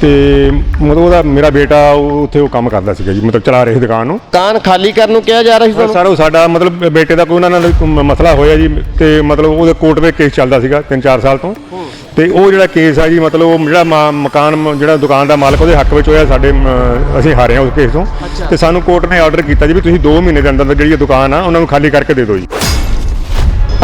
ਤੇ ਮਤਲਬ ਉਹਦਾ ਮੇਰਾ ਬੇਟਾ ਉਹ ਉੱਥੇ ਉਹ ਕੰਮ ਕਰਦਾ ਸੀਗਾ ਜੀ ਮਤਲਬ ਚਲਾ ਰਿਹਾ ਸੀ ਦੁਕਾਨ ਨੂੰ। ਦੁਕਾਨ ਖਾਲੀ ਕਰਨ ਨੂੰ ਕਿਹਾ ਜਾ ਰਿਹਾ ਸੀ ਤੁਹਾਨੂੰ? ਸਾਡਾ ਮਤਲਬ ਬੇਟੇ ਦਾ ਕੋਈ ਉਹਨਾਂ ਨਾਲ ਕੋਈ ਮ- ਮਸਲਾ ਹੋਇਆ ਜੀ ਤੇ ਮਤਲਬ ਉਹਦੇ ਕੋਰਟ ਵਿੱਚ ਕੇਸ ਚੱਲਦਾ ਸੀਗਾ 3-4 ਸਾਲ ਤੋਂ। ਤੇ ਉਹ ਜਿਹੜਾ ਕੇਸ ਆ ਜੀ ਮਤਲਬ ਉਹ ਜਿਹੜਾ ਮਾ- ਮਕਾਨ ਮ- ਜਿਹੜਾ ਦੁਕਾਨ ਦਾ ਮਾਲਕ ਉਹਦੇ ਹੱਕ ਵਿੱਚ ਹੋਇਆ ਸਾਡੇ ਮ, ਅਸੀਂ ਹਾਰੇ ਹਾਂ ਉਸ ਕੇਸ ਤੋਂ। ਤੇ ਸਾਨੂੰ ਕੋਰਟ ਨੇ ਆਰਡਰ ਕੀਤਾ ਜੀ ਵੀ ਤੁਸੀਂ 2 ਮਹੀਨੇ ਦੇ ਅੰਦਰ ਅੰਦਰ ਜਿਹੜੀ ਇਹ ਦੁਕਾਨ ਆ ਉਹਨਾਂ ਨੂੰ ਖਾਲੀ ਕਰਕੇ ਦੇ ਦਿਓ ਜੀ।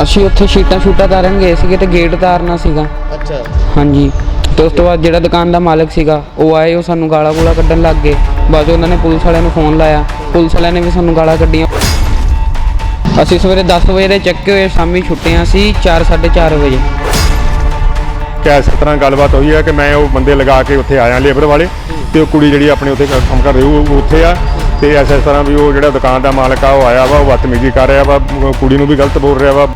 ਅਸੀਂ ਉੱਥੇ ਸ਼ੀਟਾਂ ਸ਼ੂਟਾਂ ਤਾਰਨ ਗਏ ਸੀਗੇ ਤੇ ਗੇਟ ਤਾਰਨਾ ਸੀਗਾ। ਅੱਛਾ। ਹਾਂਜੀ। ਤੇ ਉਸ ਤੋਂ ਬਾਅਦ ਜਿਹੜਾ ਦੁਕਾਨ ਦਾ ਮਾਲਕ ਸੀਗਾ ਉਹ ਆਏ ਉਹ ਸਾਨੂੰ ਗਾਲਾਂ ਗੂਲਾਂ ਕੱਢਣ ਲੱਗ ਗਏ। ਬਾਅਦ ਉਹਨਾਂ ਨੇ ਪੁਲਿਸ ਵਾਲਿਆਂ ਨੂੰ ਫੋਨ ਲਾਇਆ। ਪੁਲਿਸ ਵਾਲਿਆਂ ਨੇ ਵੀ ਸਾਨੂੰ ਗਾਲਾਂ ਕੱਢੀਆਂ। ਅਸੀਂ ਸਵੇਰੇ 10 ਵਜੇ ਦੇ ਚੱਕੇ ਹੋਏ ਸ਼ਾਮੀ ਛੁੱਟੇ ਹਾਂ ਅਸੀਂ 4:30 ਵਜੇ। ਕੈਸ ਇਸ ਤਰ੍ਹਾਂ ਗੱਲਬਾਤ ਹੋਈ ਹੈ ਕਿ ਮੈਂ ਉਹ ਬੰਦੇ ਲਗਾ ਕੇ ਉੱਥੇ ਆਇਆ ਲੇਬਰ ਵਾਲੇ ਤੇ ਉਹ ਕੁੜੀ ਜਿਹੜੀ ਆਪਣੇ ਉੱਥੇ ਕੰਮ ਕਰ ਰਹੀ ਉਹ ਉੱਥੇ ਆ ਤੇ ਐਸ ਇਸ ਤਰ੍ਹਾਂ ਵੀ ਉਹ ਜਿਹੜਾ ਦੁਕਾਨ ਦਾ ਮਾਲਕ ਆ ਉਹ ਆਇਆ ਵਾ ਉਹ ਬਦਤਮੀਜ਼ੀ ਕਰ ਰਿਹਾ ਵਾ ਕੁੜੀ ਨੂੰ ਵੀ ਗਲਤ ਬੋਲ ਰਿਹਾ ਵਾ।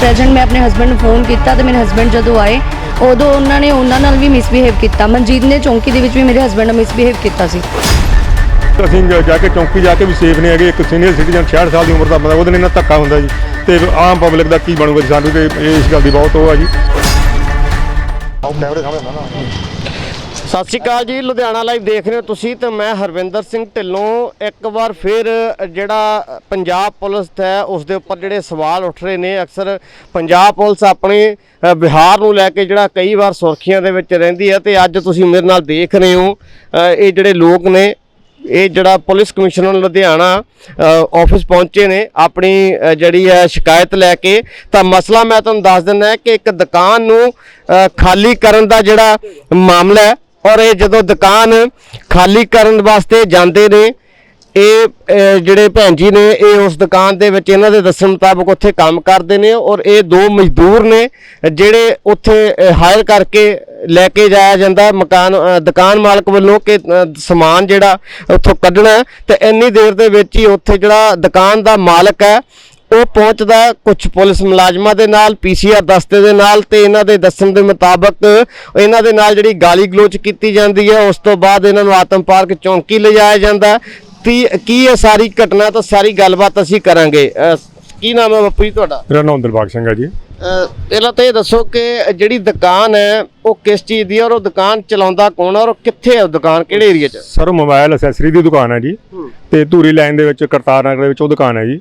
ਪ੍ਰੈਜ਼ੈਂਟ ਮੈਂ ਆਪਣੇ ਹਸਬੰਡ ਨੂੰ ਫੋਨ ਕੀਤਾ ਤੇ ਮੇਰੇ ਹਸਬੰਡ ਜਦੋਂ ਆਏ ਉਦੋਂ ਉਹਨਾਂ ਨੇ ਉਹਨਾਂ ਨਾਲ ਵੀ ਮਿਸਬਿਹੇਵ ਕੀਤਾ। ਮਨਜੀਤ ਨੇ ਚੌਂਕੀ ਦੇ ਵਿੱਚ ਵੀ ਮੇਰੇ ਹਸਬੰਡ ਨਾਲ ਮਿਸਬਿਹੇਵ ਕੀਤਾ ਸੀ। ਅਸੀਂ ਜਾ- ਜਾ ਕੇ ਚੌਂਕੀ ਜਾ ਕੇ ਵੀ ਸੇਫ ਨਹੀਂ ਹੈਗੇ। ਇੱਕ ਸੀਨੀਅਰ ਸਿਟੀਜ਼ਨ 66 ਸਾਲ ਦੀ ਉਮਰ ਦਾ ਬੰਦਾ ਉਹਦੇ ਨਾਲ ਇੰਨਾ ਧੱਕਾ ਹੁੰਦਾ ਜੀ। ਤੇ ਆਮ ਪਬਲਿਕ ਦਾ ਕੀ ਬਣੂਗਾ ਜੀ ਸਾਨੂੰ ਤੇ ਇਸ ਗੱਲ ਦੀ ਬਹੁਤ ਉਹ ਆ ਜੀ। ਸਤਿ ਸ਼੍ਰੀ ਅਕਾਲ ਜੀ, ਲੁਧਿਆਣਾ ਲਾਈਵ ਦੇਖ ਰਹੇ ਹੋ ਤੁਸੀਂ ਤੇ ਮੈਂ ਹਰਵਿੰਦਰ ਸਿੰਘ ਢਿੱਲੋਂ। ਇੱਕ ਵਾਰ ਫਿਰ ਜਿਹੜਾ ਪੰਜਾਬ ਪੁਲਿਸ ਹੈ ਉਸ ਦੇ ਉੱਪਰ ਜਿਹੜੇ ਸਵਾਲ ਉੱਠ ਰਹੇ ਨੇ, ਅਕਸਰ ਪੰਜਾਬ ਪੁਲਿਸ ਆਪਣੇ ਬਿਹਾਰ ਨੂੰ ਲੈ ਕੇ ਜਿਹੜਾ ਕਈ ਵਾਰ ਸੁਰਖੀਆਂ ਦੇ ਵਿੱਚ ਰਹਿੰਦੀ ਹੈ ਤੇ ਅੱਜ ਤੁਸੀਂ ਮੇਰੇ ਨਾਲ ਦੇਖ ਰਹੇ ਹੋ ਇਹ ਜਿਹੜੇ ਲੋਕ ਨੇ, ਇਹ ਜਿਹੜਾ ਪੁਲਿਸ ਕਮਿਸ਼ਨਰ ਲੁਧਿਆਣਾ ਆਫਿਸ ਪਹੁੰਚੇ ਨੇ, ਆਪਣੀ ਜਿਹੜੀ ਹੈ ਸ਼ਿਕਾਇਤ ਲੈ ਕੇ। ਤਾਂ ਮਸਲਾ ਮੈਂ ਤੁਹਾਨੂੰ ਦੱਸ ਦਿੰਦਾ ਕਿ ਇੱਕ ਦੁਕਾਨ ਨੂੰ ਖਾਲੀ ਕਰਨ ਦਾ ਜਿਹੜਾ ਮਾਮਲਾ ਹੈ ਔਰ ਇਹ ਜਦੋਂ ਦੁਕਾਨ ਖਾਲੀ ਕਰਨ ਵਾਸਤੇ ਜਾਂਦੇ ਨੇ, ਇਹ ਜਿਹੜੇ ਭੈਣ ਜੀ ਨੇ, ਇਹ ਉਸ ਦੁਕਾਨ ਦੇ ਵਿੱਚ ਇਹਨਾਂ ਦੇ ਦੱਸਣ ਮੁਤਾਬਕ ਉੱਥੇ ਕੰਮ ਕਰਦੇ ਨੇ ਔਰ ਇਹ ਦੋ ਮਜ਼ਦੂਰ ਨੇ ਜਿਹੜੇ ਉੱਥੇ ਹਾਇਰ ਕਰਕੇ ਲੈ ਕੇ ਜਾਇਆ ਜਾਂਦਾ ਮਕਾਨ ਦੁਕਾਨ ਮਾਲਕ ਵੱਲੋਂ ਕਿ ਸਮਾਨ ਜਿਹੜਾ ਉੱਥੋਂ ਕੱਢਣਾ ਹੈ। ਤੇ ਇੰਨੀ ਦੇਰ ਦੇ ਵਿੱਚ ਹੀ ਉੱਥੇ ਜਿਹੜਾ ਦੁਕਾਨ ਦਾ ਮਾਲਕ ਹੈ ਉਹ ਪਹੁੰਚਦਾ ਕੁਝ ਪੁਲਿਸ ਮੁਲਾਜ਼ਮਾਂ ਦੇ ਨਾਲ ਪੀਸੀਆਰ ਦਸਤੇ ਦੇ ਨਾਲ ਤੇ ਇਹਨਾਂ ਦੇ ਦੱਸਣ ਦੇ ਮੁਤਾਬਕ ਇਹਨਾਂ ਦੇ ਨਾਲ ਜਿਹੜੀ ਗਾਲੀ ਗਲੋਚ ਕੀਤੀ ਜਾਂਦੀ ਹੈ ਉਸ ਤੋਂ ਬਾਅਦ ਇਹਨਾਂ ਨੂੰ ਆਤਮ ਪਾਰਕ ਚੌਂਕੀ ਲਿਜਾਇਆ ਜਾਂਦਾ। ਕੀ ਇਹ ਸਾਰੀ ਘਟਨਾ ਤਾਂ ਸਾਰੀ ਗੱਲਬਾਤ ਅਸੀਂ ਕਰਾਂਗੇ? ਕੀ ਨਾਮ ਹੈ ਬਾਪੂ ਜੀ ਤੁਹਾਡਾ? ਮੇਰਾ ਨਾਮ ਦਿਲਬਾਗ ਸਿੰਘ ਹੈ ਜੀ। ਪਹਿਲਾਂ ਤਾਂ ਇਹ ਦੱਸੋ ਕਿ ਜਿਹੜੀ ਦੁਕਾਨ ਹੈ ਉਹ ਕਿਸ ਚੀਜ਼ ਦੀ ਔਰ ਉਹ ਦੁਕਾਨ ਚਲਾਉਂਦਾ ਕੌਣ ਔਰ ਕਿੱਥੇ ਹੈ ਉਹ ਦੁਕਾਨ ਕਿਹੜੇ ਏਰੀਆ 'ਚ? ਸਰ ਮੋਬਾਈਲ ਅਸੈਸਰੀ ਦੀ ਦੁਕਾਨ ਹੈ ਜੀ। ਤੇ ਧੂਰੀ ਲਾਈਨ ਦੇ ਵਿੱਚ ਕਰਤਾਰ ਨਗਰ ਦੇ ਵਿੱਚ ਉਹ ਦੁਕਾਨ ਹੈ ਜੀ।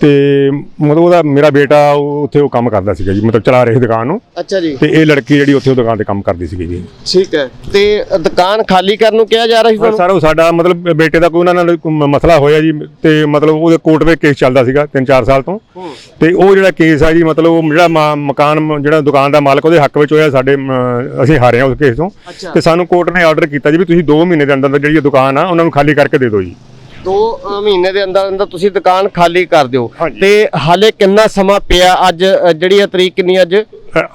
ਤੇ ਮਤਲਬ ਉਹਦਾ ਮੇਰਾ ਬੇਟਾ ਉਹ ਉੱਥੇ ਉਹ ਕੰਮ ਕਰਦਾ ਸੀਗਾ ਜੀ ਮਤਲਬ ਚਲਾ ਰਿਹਾ ਦੁਕਾਨ ਨੂੰ। ਅੱਛਾ ਜੀ। ਤੇ ਇਹ ਲੜਕੀ ਜਿਹੜੀ ਉੱਥੇ ਉਹ ਦੁਕਾਨ ਤੇ ਕੰਮ ਕਰਦੀ ਸੀਗੀ ਜੀ। ਠੀਕ ਹੈ। ਤੇ ਦੁਕਾਨ ਖਾਲੀ ਕਰਨ ਨੂੰ ਕਿਹਾ ਜਾ ਰਿਹਾ ਸੀ ਤੁਹਾਨੂੰ? ਸਰ ਉਹ ਸਾਡਾ ਮਤਲਬ ਬੇਟੇ ਦਾ ਕੋਈ ਉਹਨਾਂ ਨਾਲ ਕੋਈ ਮਸਲਾ ਹੋਇਆ ਜੀ ਤੇ ਮਤਲਬ ਉਹਦੇ ਕੋਰਟ ਵਿੱਚ ਕੇਸ ਚੱਲਦਾ ਸੀਗਾ 3-4 ਸਾਲ ਤੋਂ। ਤੇ ਉਹ ਜਿਹੜਾ ਕੇਸ ਆ ਜੀ ਮਤਲਬ ਉਹ ਜਿਹੜਾ ਮਕਾਨ ਜਿਹੜਾ ਦੁਕਾਨ ਦਾ ਮਾਲਕ ਉਹਦੇ ਹੱਕ ਵਿੱਚ ਹੋਇਆ ਸਾਡੇ ਅਸੀਂ ਹਾਰੇ ਹਾਂ ਉਸ ਕੇਸ ਤੋਂ। ਤੇ ਸਾਨੂੰ ਕੋਰਟ ਨੇ ਆਰਡਰ ਕੀਤਾ ਜੀ ਵੀ ਤੁਸੀਂ 2 ਮਹੀਨੇ ਦੇ ਅੰਦਰ ਅੰਦਰ ਜਿਹੜੀ ਦੁਕਾਨ ਆ ਉਹਨਾਂ ਨੂੰ ਖਾਲੀ ਕਰਕੇ ਦੇ ਦਿਓ ਜੀ। ਦੋ ਅ, ਮਹੀਨੇ ਦੇ ਅੰਦਰ ਅੰਦਰ ਤੁਸੀਂ ਦੁਕਾਨ ਖਾਲੀ ਕਰ ਦਿਓ। ਹਾਂਜੀ। ਤੇ ਹਾਲੇ ਕਿੰਨਾ ਸਮਾਂ ਪਿਆ ਅੱਜ ਜਿਹੜੀ ਇਹ ਤਰੀਕ ਕਿੰਨੀ ਅੱਜ?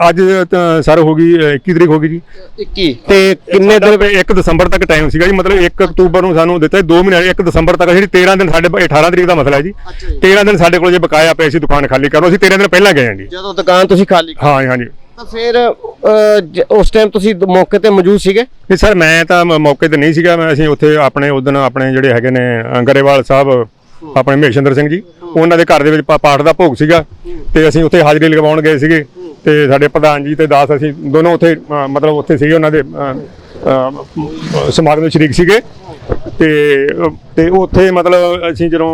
ਅੱਜ ਸਰ ਹੋ ਗਈ ਅ, 21 ਤਰੀਕ ਹੋ ਗਈ ਜੀ। 21 ਤੇ ਕਿੰਨੇ ਦਿਨ 1 ਦਸੰਬਰ ਤੱਕ ਟਾਈਮ ਸੀਗਾ ਜੀ ਮਤਲਬ 1 ਅਕਤੂਬਰ ਨੂੰ ਸਾਨੂੰ ਦਿੱਤਾ 2 ਮਹੀਨੇ 1 ਦਸੰਬਰ ਤੱਕ ਜਿਹੜੀ 13 ਦਿਨ ਸਾਡੇ 18 ਤਰੀਕ ਦਾ ਮਸਲਾ ਹੈ ਜੀ। ਅੱਛਾ ਜੀ। 13 ਦਿਨ ਸਾਡੇ ਕੋਲ ਜੇ ਬਕਾਇਆ ਪਏ ਸੀ ਦੁਕਾਨ ਖਾਲੀ ਕਰੋ ਅਸੀਂ 13 ਦਿਨ ਪਹਿਲਾਂ ਗਏ ਹਾਂ ਜੀ। ਜਦੋਂ ਦੁਕਾਨ ਤੁਸੀਂ ਖਾਲੀ ਹਾਂ ਜੀ, ਹਾਂ ਜੀ। ਤਾਂ ਫਿਰ ਉਸ ਟਾਈਮ ਤੁਸੀਂ ਮੌਕੇ ਤੇ ਮੌਜੂਦ ਸੀਗੇ? ਨਹੀਂ ਸਰ ਮੈਂ ਤਾਂ ਮੌਕੇ ਤੇ ਨਹੀਂ ਸੀਗਾ। ਮੈਂ ਅਸੀਂ ਉੱਥੇ ਆਪਣੇ ਉਦੋਂ ਆਪਣੇ ਜਿਹੜੇ ਹੈਗੇ ਨੇ ਅ, ਗਰੇਵਾਲ ਸਾਹਿਬ ਆਪਣੇ ਮਹੇਸ਼ਿੰਦਰ ਸਿੰਘ ਜੀ ਉਹਨਾਂ ਦੇ ਘਰ ਦੇ ਵਿੱਚ ਪਾਠ ਦਾ ਭੋਗ ਸੀਗਾ। ਤੇ ਅਸੀਂ ਉੱਥੇ ਹਾਜ਼ਰੀ ਲਗਵਾਉਣ ਗਏ ਸੀਗੇ। ਤੇ ਸਾਡੇ ਪ੍ਰਧਾਨ ਜੀ ਤੇ ਦਾਸ ਅਸੀਂ ਦੋਨੋਂ ਉੱਥੇ ਮਤਲਬ ਉੱਥੇ ਸੀਗੇ। ਉਹਨਾਂ ਦੇ ਸਮਾਗਮ ਵਿੱਚ ਸ਼ਰੀਕ ਸੀਗੇ। ਤੇ ਤੇ ਉੱਥੇ ਮਤਲਬ ਅਸੀਂ ਜਦੋਂ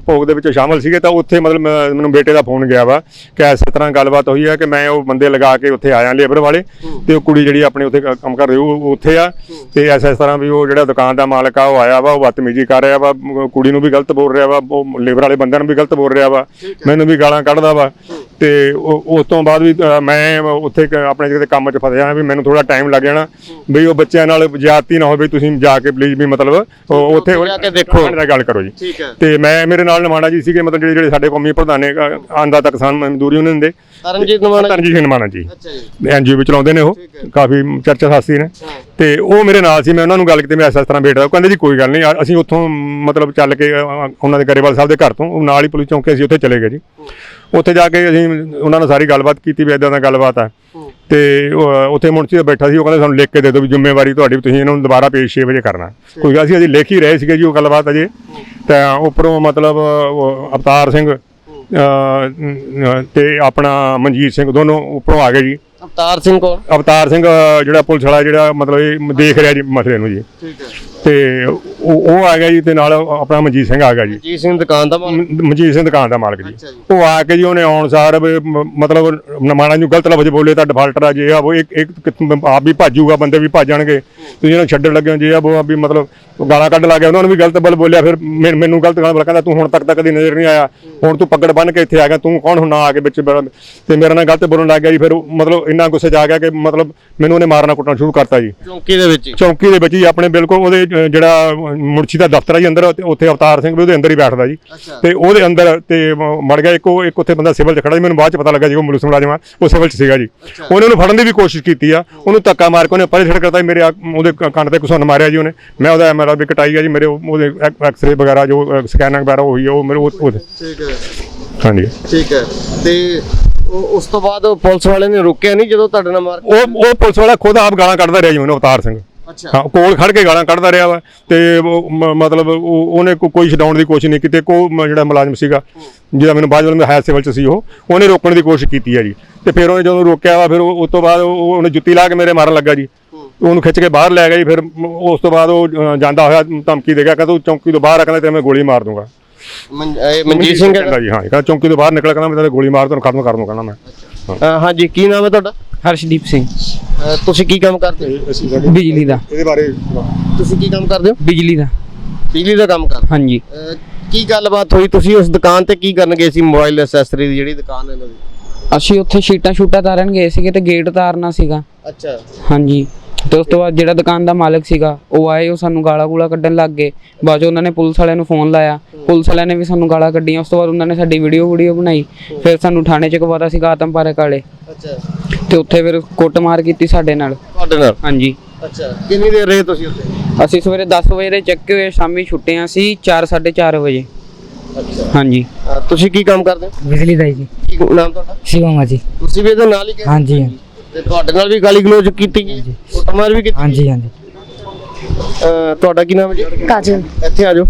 ਭੋਗ ਦੇ ਵਿੱਚ ਸ਼ਾਮਲ ਸੀਗੇ ਤਾਂ ਉੱਥੇ ਮਤਲਬ ਮੈਂ- ਮੈਨੂੰ ਬੇਟੇ ਦਾ ਫੋਨ ਗਿਆ ਵਾ ਕਿ ਇਸ ਤਰ੍ਹਾਂ ਗੱਲਬਾਤ ਹੋਈ ਹੈ ਕਿ ਮੈਂ ਉਹ ਬੰਦੇ ਲਗਾ ਕੇ ਉੱਥੇ ਆਇਆ ਲੇਬਰ ਵਾਲੇ ਤੇ ਉਹ ਕੁੜੀ ਜਿਹੜੀ ਆਪਣੇ ਉੱਥੇ ਕ- ਕੰਮ ਕਰ ਰਹੀ ਉਹ ਉਹ ਉੱਥੇ ਆ ਤੇ ਇਸ ਇਸ ਤਰ੍ਹਾਂ ਵੀ ਉਹ ਜਿਹੜਾ ਦੁਕਾਨ ਦਾ ਮਾਲਕ ਆ ਉਹ ਆਇਆ ਵਾ ਉਹ ਬਦਤਮੀਜ਼ੀ ਕਰ ਰਿਹਾ ਵਾ ਮ- ਕੁੜੀ ਨੂੰ ਵੀ ਗਲਤ ਬੋਲ ਰਿਹਾ ਵਾ ਉਹ ਲੇਬਰ ਵਾਲੇ ਬੰਦਿਆਂ ਨੂੰ ਵੀ ਗਲਤ ਬੋਲ ਰਿਹਾ ਵਾ ਮੈਨੂੰ ਵੀ ਗਾਲਾਂ ਕੱਢਦਾ ਵਾ ਤੇ ਉਹ ਉਸ ਤੋਂ ਬਾਅਦ ਵੀ ਅ, ਮੈਂ ਉੱਥੇ ਕ- ਆਪਣੇ ਜਿਹੜੇ ਕੰਮ 'ਚ ਫਸਿਆ ਵੀ ਮੈਨੂੰ ਥੋੜਾ ਟਾਈਮ ਲੱਗ ਜਾਣਾ ਵੀ ਉਹ ਬੱਚਿਆਂ ਨਾਲ ਜ਼ਿਆਦਤੀ ਨਾ ਹੋਵੇ ਤੁਸੀਂ ਜਾ ਕੇ ਪਲੀਜ਼ ਵੀ ਮਤਲਬ ਉਹ ਉੱਥੇ ਜਾ ਕੇ ਦੇਖੋ। ਦਾ ਗੱਲ ਕਰੋ ਜੀ। ਠੀਕ ਹੈ। ਤੇ ਮੈਂ ਮੇਰੇ ਨਾਲ ਨਿਮਾਣਾ ਜੀ ਸੀਗੇ ਮਤਲਬ ਜਿਹੜੇ ਜਿਹੜੇ ਸਾਡੇ ਕੌਮੀ ਪ੍ਰਧਾਨ ਨੇ ਆਂਦਾ ਤੱਕ ਕਿਸਾਨ ਮਜ਼ਦੂਰੀ ਉਹਨਾਂ ਦੇ ਤਰਨਜੀਤ ਨਵਾਣਾ ਤਰਨਜੀਤ ਸਿੰਘ ਨਿਮਾਣਾ ਜੀ। ਅੱਛਾ ਜੀ। ਐਨਜੀਓ ਵਿੱਚ ਚਲਾਉਂਦੇ ਨੇ ਉਹ। ਕਾਫੀ ਚਰਚਾ ਸਾਸੀ ਨੇ। ਤੇ ਉਹ ਮੇਰੇ ਨਾਲ ਸੀ ਮੈਂ ਉਹਨਾਂ ਨੂੰ ਗੱਲ ਕੀਤੀ ਮੈਂ ਇਸ ਇਸ ਤਰ੍ਹਾਂ ਬੇਟਾ। ਉਹ ਕਹਿੰਦੇ ਜੀ ਕੋਈ ਗੱਲ ਨਹੀਂ ਅਸੀਂ ਉੱਥੋਂ ਮਤਲਬ ਚੱਲ ਕੇ ਉਹਨਾਂ ਦੇ ਗਰੇਵਾਲ ਸਾਹਿਬ ਦੇ ਘਰ ਤੋਂ ਉਹ ਨਾਲ ਹੀ ਪੁਲਿਸ ਚੌਂਕੇ ਅਸੀਂ ਉੱਥੇ ਚਲੇ ਗਏ ਜੀ। ਉੱਥੇ ਜਾ ਕੇ ਅਸੀਂ ਉਹਨਾਂ ਨਾਲ ਸਾਰੀ ਗੱਲਬਾਤ ਕੀਤੀ ਵੀ ਇਦਾਂ ਦਾ ਗੱਲਬਾਤ ਆ। ਤੇ ਉੱਥੇ ਮੁਨਸੀ ਦਾ ਬੈਠਾ ਸੀ ਉਹ ਕਹਿੰਦੇ ਸਾਨੂੰ ਲਿਖ ਕੇ ਦੇ ਦਿਓ ਵੀ ਜ਼ਿੰਮੇਵਾਰੀ ਤੁਹਾਡੀ ਵੀ ਤੁਸੀਂ ਇਹਨਾਂ ਨੂੰ ਦੁਬਾਰਾ ਪੇਸ਼ 6 ਵਜੇ ਕਰਨਾ। ਕੋਈ ਗੱਲ ਸੀ ਅਸੀਂ ਲਿਖ ਹੀ ਰਹੇ ਸੀਗੇ ਜੀ ਉਹ ਗੱਲਬਾਤ ਅਜੇ। ਤਾਂ ਉੱਪਰੋਂ ਮਤਲਬ ਉਹ ਅਵਤਾਰ ਸਿੰਘ ਤੇ ਆਪਣਾ ਮਨਜੀਤ ਸਿੰਘ ਦੋਨੋਂ ਉੱਪਰੋਂ ਆ ਗਏ ਜੀ। ਅਵਤਾਰ ਸਿੰਘ ਕੌਣ ਅਵਤਾਰ ਸਿੰਘ ਅ, ਜਿਹੜਾ ਪੁਲਿਸ ਵਾਲਾ ਜਿਹੜਾ ਮਤਲਬ ਇਹ ਦੇਖ ਰਿਹਾ ਜੀ ਮਸਲੇ ਨੂੰ ਜੀ। ਠੀਕ ਹੈ। ਤੇ ਉਹ ਉਹ ਆ ਗਿਆ ਜੀ ਤੇ ਨਾਲ ਆਪਣਾ ਮਨਜੀਤ ਸਿੰਘ ਆ ਗਿਆ ਜੀ। ਜੀ ਸਿੰਘ ਦੁਕਾਨ ਦਾ ਮਾਲਕ। ਮ- ਮਨਜੀਤ ਸਿੰਘ ਦੁਕਾਨ ਦਾ ਮਾਲਕ ਜੀ। ਅੱਛਾ ਜੀ। ਉਹ ਆ ਕੇ ਜੀ ਉਹਨੇ ਆਉਣ ਸਾਰ ਵੀ ਮ- ਮਤਲਬ ਨਮਾਣਾ ਨੂੰ ਗਲਤ ਲਫ਼ਜ਼ ਬੋਲੇ ਤਾਂ ਡਿਫਾਲਟਰ ਆ ਜੇ ਆ ਉਹ ਇੱਕ ਇੱਕ ਕਿਤ- ਆਪ ਵੀ ਭੱਜੂਗਾ ਬੰਦੇ ਵੀ ਭੱਜ ਜਾਣਗੇ ਤੁਸੀਂ ਇਹਨੂੰ ਛੱਡਣ ਲੱਗੇ ਹੋ ਜੇ ਆ ਉਹ ਵੀ ਮਤਲਬ ਗਾਲਾਂ ਕੱਢ ਲੱਗ ਗਿਆ ਉਹਨਾਂ ਨੂੰ ਵੀ ਗਲਤ ਬਲ ਬੋਲਿਆ ਫਿਰ ਮੈਨ- ਮੈਨੂੰ ਗਲਤ ਗਾਲਾਂ ਬੋਲ ਕਹਿੰਦਾ ਤੂੰ ਹੁਣ ਤੱਕ ਤਾਂ ਕਦੀ ਨਜ਼ਰ ਨਹੀਂ ਆਇਆ। ਹੁਣ ਤੂੰ ਪੱਗੜ ਬੰਨ ਕੇ ਇੱਥੇ ਆ ਗਿਆ ਤੂੰ ਕੌਣ ਹੁਣ ਨਾ ਆ ਕੇ ਵਿੱਚ ਬੜਾ- ਤੇ ਮੇਰੇ ਨਾਲ ਗਲਤ ਬੋਲਣ ਲੱਗ ਗਿਆ ਜੀ ਫਿਰ ਉਹ ਮਤਲਬ ਇੰਨਾ ਗੁੱਸੇ 'ਚ ਆ ਗਿਆ ਕਿ ਮਤਲਬ ਮੈਨੂੰ ਉਹਨੇ ਮਾਰਨਾ ਕੁੱਟਣਾ ਸ਼ੁਰੂ ਕਰਤਾ ਜੀ। ਚੌਂਕੀ ਦੇ ਵਿੱਚ ਹੀ? ਚੌਂਕੀ ਦੇ ਵਿੱਚ ਹੀ ਆਪਣੇ ਬਿਲਕੁਲ ਉਹਦੇ ਜਿਹੜਾ ਮੁਰਸ਼ੀ ਦਾ ਦਫ਼ਤਰ ਹੈ ਜੀ ਅੰਦਰ ਤੇ ਉੱਥੇ ਅਵਤਾਰ ਸਿੰਘ ਵੀ ਉਹਦੇ ਅੰਦਰ ਹੀ ਬੈਠਦਾ ਜੀ। ਅੱਛਾ। ਤੇ ਉਹਦੇ ਅੰਦਰ ਤੇ ਮ- ਮੜ ਗਿਆ ਇੱਕ ਉਹ ਇੱਕ ਉੱਥੇ ਬੰਦਾ ਸਿਵਲ 'ਚ ਖੜਾ ਸੀ ਮੈਨੂੰ ਬਾਅਦ 'ਚ ਪਤਾ ਲੱਗਾ ਜੀ ਉਹ ਪੁਲਿਸ ਮੁਲਾਜ਼ਮ ਆ ਉਹ ਸਿਵਲ 'ਚ ਸੀਗਾ ਜੀ। ਉਹਨੇ ਉਹਨੂੰ ਫੜਨ ਦੀ ਵੀ ਕੋਸ਼ਿਸ਼ ਕੀਤੀ ਆ ਉਹਨੂੰ ਧੱਕਾ ਮਾਰ ਕੇ ਉਹਨੇ ਪਰੇ ਛੜ ਕਰਤਾ ਜੀ, ਮੇਰੇ ਆ- ਉਹਦੇ ਕ- ਕੰਨ ਤੇ ਕੁਸਨ ਮਾਰਿਆ ਜੀ ਉਹਨੇ। ਮੈਂ ਉਹਦਾ ਐਮਆਰਆਈ ਵੀ ਕਟਾਈ ਗਿਆ ਜੀ ਮੇਰੇ ਉਹ- ਉਹਦੇ ਐਕ- ਐਕਸ-ਰੇ ਵਗੈਰਾ ਜੋ ਸਕੈਨਿੰਗ ਵਗੈਰਾ ਹੋਈ ਆ ਉਹ ਮੇਰੇ ਉਹ- ਉਹਦੇ ਠੀਕ ਹੈ। ਹਾਂਜੀ। ਠੀਕ ਹੈ। ਤੇ ਉਹ- ਉਸ ਤੋਂ ਬਾਅਦ ਪੁਲਿਸ ਵਾਲੇ ਨੇ ਰੋਕਿਆ ਨਹੀਂ ਜਦੋਂ ਤੁਹਾਡੇ ਨਾਲ ਮਾਰ ਉਹ ਉਹ ਪੁਲਿਸ ਵਾਲਾ ਖੁਦ ਆਪ ਗਾਲਾਂ ਕੱਢਦਾ ਰਿਹਾ ਜੀ ਮੈਨੂੰ ਅਵਤਾਰ ਸਿੰਘ। ਅੱਛਾ। ਹਾਂ ਕੋਲ ਖੜ ਕੇ ਗਾਲਾਂ ਕੱਢਦਾ ਰਿਹਾ ਵਾ ਤੇ ਉਹ ਮ- ਮਤਲਬ ਉਹ- ਉਹਨੇ ਕੋ- ਕੋਈ ਛਡਾਉਣ ਦੀ ਕੋਸ਼ਿਸ਼ ਨਹੀਂ ਕੀਤੀ। ਕੋ ਜਿਹੜਾ ਮੁਲਾਜ਼ਮ ਸੀਗਾ ਜਿਹਦਾ ਮੈਨੂੰ ਬਾਅਦ ਵਿੱਚ ਹਾਇਰ ਸਿਵਲ ਚ ਸੀ ਉਹ ਉਹਨੇ ਰੋਕਣ ਦੀ ਕੋਸ਼ਿਸ਼ ਕੀਤੀ ਹੈ ਜੀ। ਤੇ ਫਿਰ ਉਹਨੇ ਜਦੋਂ ਰੋਕਿਆ ਵਾ ਫਿਰ ਉਹ ਉਸ ਤੋਂ ਬਾਅਦ ਉਹ- ਉਹਨੇ ਜੁੱਤੀ ਲਾ ਕੇ ਮੇਰੇ ਮਾਰਨ ਲੱਗਾ ਜੀ। ਉਹਨੂੰ ਖਿੱਚ ਕੇ ਬਾਹਰ ਲੈ ਗਿਆ ਜੀ ਫਿਰ ਮ- ਉਸ ਤੋਂ ਬਾਅਦ ਉਹ ਅ, ਜਾਂਦਾ ਹੋਇਆ ਧਮਕੀ ਦੇ ਗਿਆ ਕਹਿੰਦਾ ਤੂੰ ਚੌਂਕੀ ਤੋਂ ਬਾਹਰ ਆ ਕਹਿੰਦਾ ਤੇ ਮੈਂ ਗੋਲੀ ਮਾਰ ਦੂੰਗਾ। ਮਨ- ਇਹ ਮਨਜੀਤ ਸਿੰਘ? ਕਹਿੰਦਾ ਜੀ ਹਾਂ ਕਹਿੰਦਾ ਚੌਂਕੀ ਤੋਂ ਬਾਹਰ ਨਿਕਲ ਕਹਿੰਦਾ ਮੈਂ ਤੇਰੇ ਗੋਲੀ ਮਾਰ ਤੈਨੂੰ ਖਤਮ ਕਰ ਦੂੰ ਕਹਿੰਦਾ ਮੈਂ। ਅ, ਹਾਂਜੀ ਕੀ ਨਾਮ ਹੈ ਤੁਹਾਡਾ? ਹਰਸ਼ਦੀਪ ਸਿੰਘ। ਅ, ਤੁਸੀਂ ਕੀ ਕੰਮ ਕਰਦੇ ਹੋ? ਬਿਜਲੀ ਦਾ। ਇਹਦੇ ਬਾਰੇ ਤੁਸੀਂ ਕੀ ਕੰਮ ਕਰਦੇ ਹੋ? ਬਿਜਲੀ ਦਾ। ਬਿਜਲੀ ਦਾ ਕੰਮ ਕਰਦੇ ਹਾਂਜੀ। ਅ, ਕੀ ਗੱਲਬਾਤ ਹੋਈ? ਤੁਸੀਂ ਉਸ ਦੁਕਾਨ ਤੇ ਕੀ ਕਰਨ ਗਏ ਸੀ? ਮੋਬਾਈਲ ਐਕਸੈਸਰੀ ਦੀ ਜਿਹੜੀ ਦੁਕਾਨ ਹੈ ਇਹਨਾਂ ਦੀ? ਅਸੀਂ ਉੱਥੇ ਸ਼ੀਟਾਂ ਸ਼ੂਟਾਂ ਤਾਰਨ ਗਏ ਸੀਗੇ ਤੇ ਗੇਟ ਤਾਰਨਾ ਸੀਗਾ। ਅੱਛਾ। ਹਾਂਜੀ। ਤੇ ਉਸ ਤੋਂ ਬਾਅਦ ਜਿਹੜਾ ਦੁਕਾਨ ਦਾ ਮਾਲਕ ਸੀਗਾ ਉਹ ਆਏ ਉਹ ਸਾਨੂੰ ਗਾਲਾਂ ਗੂਲਾ ਕੱਢਣ ਲੱਗ ਗਏ। ਬਾਅਦ 'ਚ ਉਹਨਾਂ ਨੇ ਪੁਲਿਸ ਵਾਲਿਆਂ ਨੂੰ ਫੋਨ ਲਾਇਆ। ਪੁਲਿਸ ਵਾਲਿਆਂ ਨੇ ਵੀ ਸਾਨੂੰ ਗਾਲਾਂ ਕੱਢੀਆਂ। ਉਸ ਤੋਂ ਬਾਅਦ ਉਹਨਾਂ ਨੇ ਸਾਡੀ ਵੀਡੀਓ ਵੀਡੀਓ ਬਣਾਈ। ਫਿਰ ਸਾਨੂੰ ਥਾਣੇ 'ਚ ਕਵਾਤਾ ਸੀਗਾ ਆਤਮਪਾਰਕ ਵਾਲੇ। ਅੱਛਾ। ਤੇ ਉੱਥੇ ਫਿਰ ਕੁੱਟਮਾਰ ਕੀਤੀ ਸਾਡੇ ਨਾਲ। ਤੁਹਾਡੇ ਨਾਲ? ਹਾਂਜੀ। ਅੱਛਾ। ਕਿੰਨੀ ਦੇਰ ਰਹੇ ਤੁਸੀਂ ਉੱਥੇ? ਅਸੀਂ ਸਵੇਰੇ 10 ਵਜੇ ਦੇ ਚੱਕੇ ਹੋਏ ਸ਼ਾਮੀ ਛੁੱਟੇ ਹਾਂ ਅਸੀਂ 4:30 ਵਜੇ। ਅੱਛਾ। ਹਾਂਜੀ। ਤੁਸੀਂ ਕੀ ਕੰਮ ਕਰਦੇ? ਹੋ ਬਿਜਲੀ ਦਾ ਜੀ। ਕੀ ਨਾਮ ਤੁਹਾਡਾ? ਸ਼ਿਵਮ ਆ ਜੀ। ਤੁਸੀਂ ਵੀ ਇਹਦੇ ਨਾਲ ਹੀ ਗਏ? ਹਾਂਜੀ। ਤੇ ਤੁਹਾਡੇ ਨਾਲ ਵੀ ਗਾਲੀ ਗਲੋਚ ਕੀਤੀ ਗਈ? ਕੁੱਟਮਾਰ ਵੀ ਕੀਤੀ ਹਾਂਜੀ ਹਾਂਜੀ। ਅ, ਤੁਹਾਡਾ ਕੀ ਨਾਮ ਹੈ ਜੀ? ਕਾਜਲ। ਇੱਥੇ ਆ ਜਾਓ।